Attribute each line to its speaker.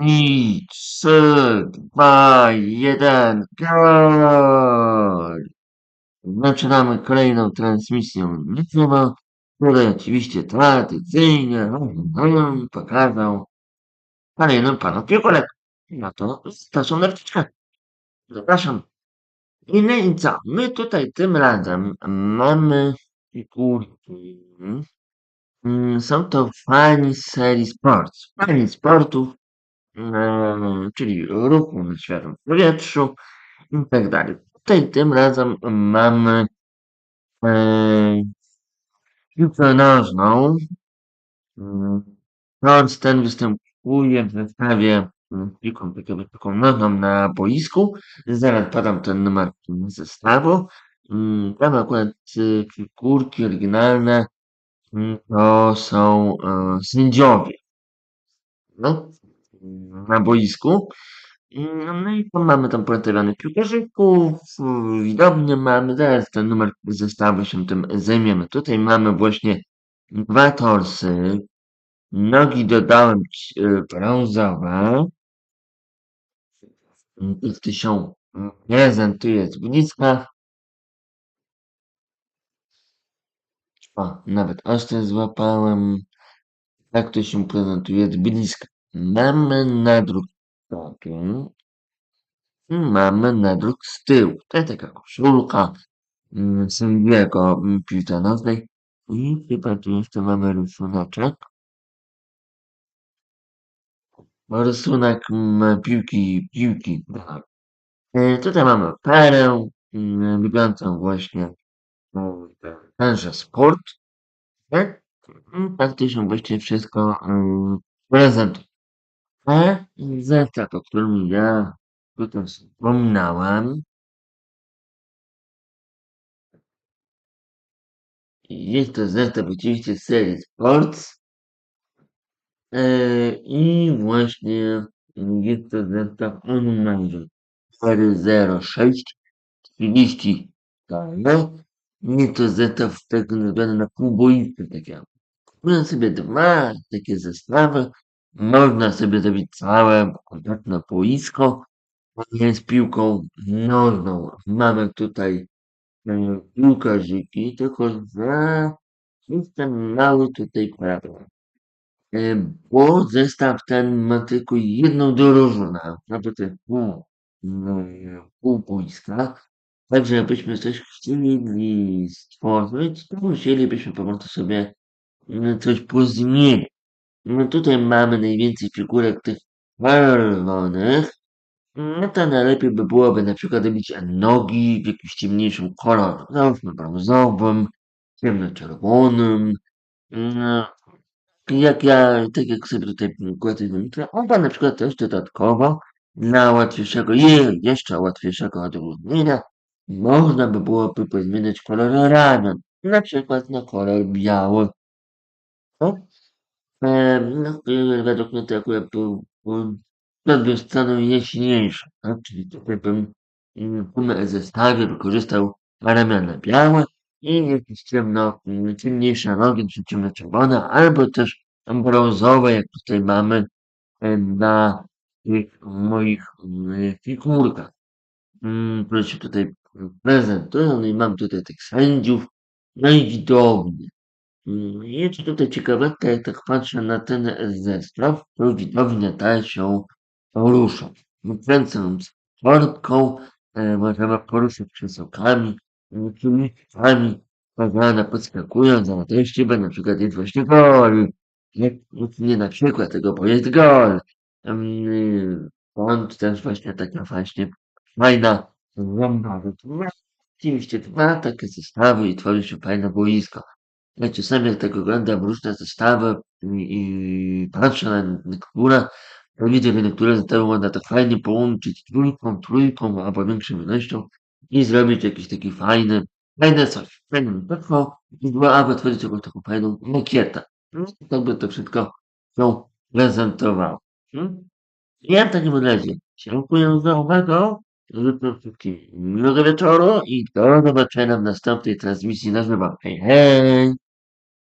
Speaker 1: I trzy, dwa, jeden, go! Zaczynamy kolejną transmisję YouTube'a, której oczywiście tradycyjnie pokazał kolejną panu figurę. No to starszą nerwiczkę. Zapraszam. I no i co? My tutaj tym razem mamy figurki. Mm, Są to fani serii Sports. Fani sportów czyli ruchu na świeżym powietrzu i tak dalej. Tutaj tym razem mamy e, piłkę nożną. Torc ten występuje w zestawie mm, piłką, taką nożną na boisku. Zaraz podam ten numer zestawu. Mm, Tam akurat y, figurki oryginalne mm, to są e, sędziowie. No, na boisku. No i tam mamy tam portrawionych piłkarzyków, widownię mamy, zaraz ten numer zestawu się tym zajmiemy. Tutaj mamy właśnie dwa torsy, nogi dodałem y, brązowe, ich tu się prezentuje z bliska. O, nawet ostre złapałem. Tak to się prezentuje z bliska. Mamy nadruk taki. I mamy nadruk z tyłu. To jest taka koszulka sędziego piłce nożnej. I chyba tu jeszcze mamy rysunek. Rysunek mm, piłki, piłki. tak. E, Tutaj mamy parę mm, wyglądającą właśnie mm, tenże sport. Tak? To się właściwie wszystko prezentuje. A zestaw, o którym ja tutaj wspominałem, jest to zestaw oczywiście z serii Sports. E, I właśnie jest to zestaw o numerze 406 30 no, nie to zestaw tak nazwany na półboisty, tak jak kupuję sobie dwa takie zestawy, można sobie zrobić całe kompletne boisko, z piłką nożną. Mamy tutaj e, piłkarzyki, tylko że jestem mały tutaj problem. E, bo zestaw ten ma tylko jedną to jest pół, no, pół boiska. Także jakbyśmy coś chcieli stworzyć, to musielibyśmy po prostu sobie mm, coś pozmienić. Tutaj mamy najwięcej figurek tych czerwonych. No to najlepiej by byłoby na przykład robić nogi w jakimś ciemniejszym kolorze. Załóżmy brązowym, ciemnoczerwonym. No, jak ja, tak jak sobie tutaj kładę ma na przykład też dodatkowo dla łatwiejszego, je, jeszcze łatwiejszego odróżnienia, można by byłoby pozmieniać kolor ramion, na przykład na kolor biały. No, według mnie to akurat był, odbiór sceną jaśniejszy, tak? czyli tutaj bym mm, w zestawie wykorzystał ramiona białe i jakieś ciemno, ciemniejsze rogi, czy ciemno-czerwone, albo też brązowe, jak tutaj mamy e, na tych moich mm, figurkach, mm, które się tutaj prezentują. No i mam tutaj tych sędziów, no i widownię. Mm, Jest tutaj ciekawostka, jak tak patrzę na ten zestaw, to widownia ta się porusza. Kręcąc torbką, e, możemy poruszyć krzesełkami, kieliszkami, pagana podskakując, a treści na przykład jest właśnie gol. Nie, nie na przykład tego, bo jest gol. Bądź też właśnie taka właśnie fajna, ogromna Oczywiście dwa takie zestawy i tworzy się fajne boisko. Ja czasami jak tak oglądam różne zestawy i, i patrzę na niektóre, to widzę, że niektóre zestawy można tak fajnie połączyć trójką, trójką albo większą ilością i zrobić jakiś taki fajny, fajne coś, fajną taką i albo tworzyć jakąś taką fajną makietę. No, tak by to wszystko się prezentowało. Hmm? Ja w takim razie dziękuję za uwagę. Życzę wszystkim miłego wieczoru i do zobaczenia w następnej transmisji na żywo. Hej, hej!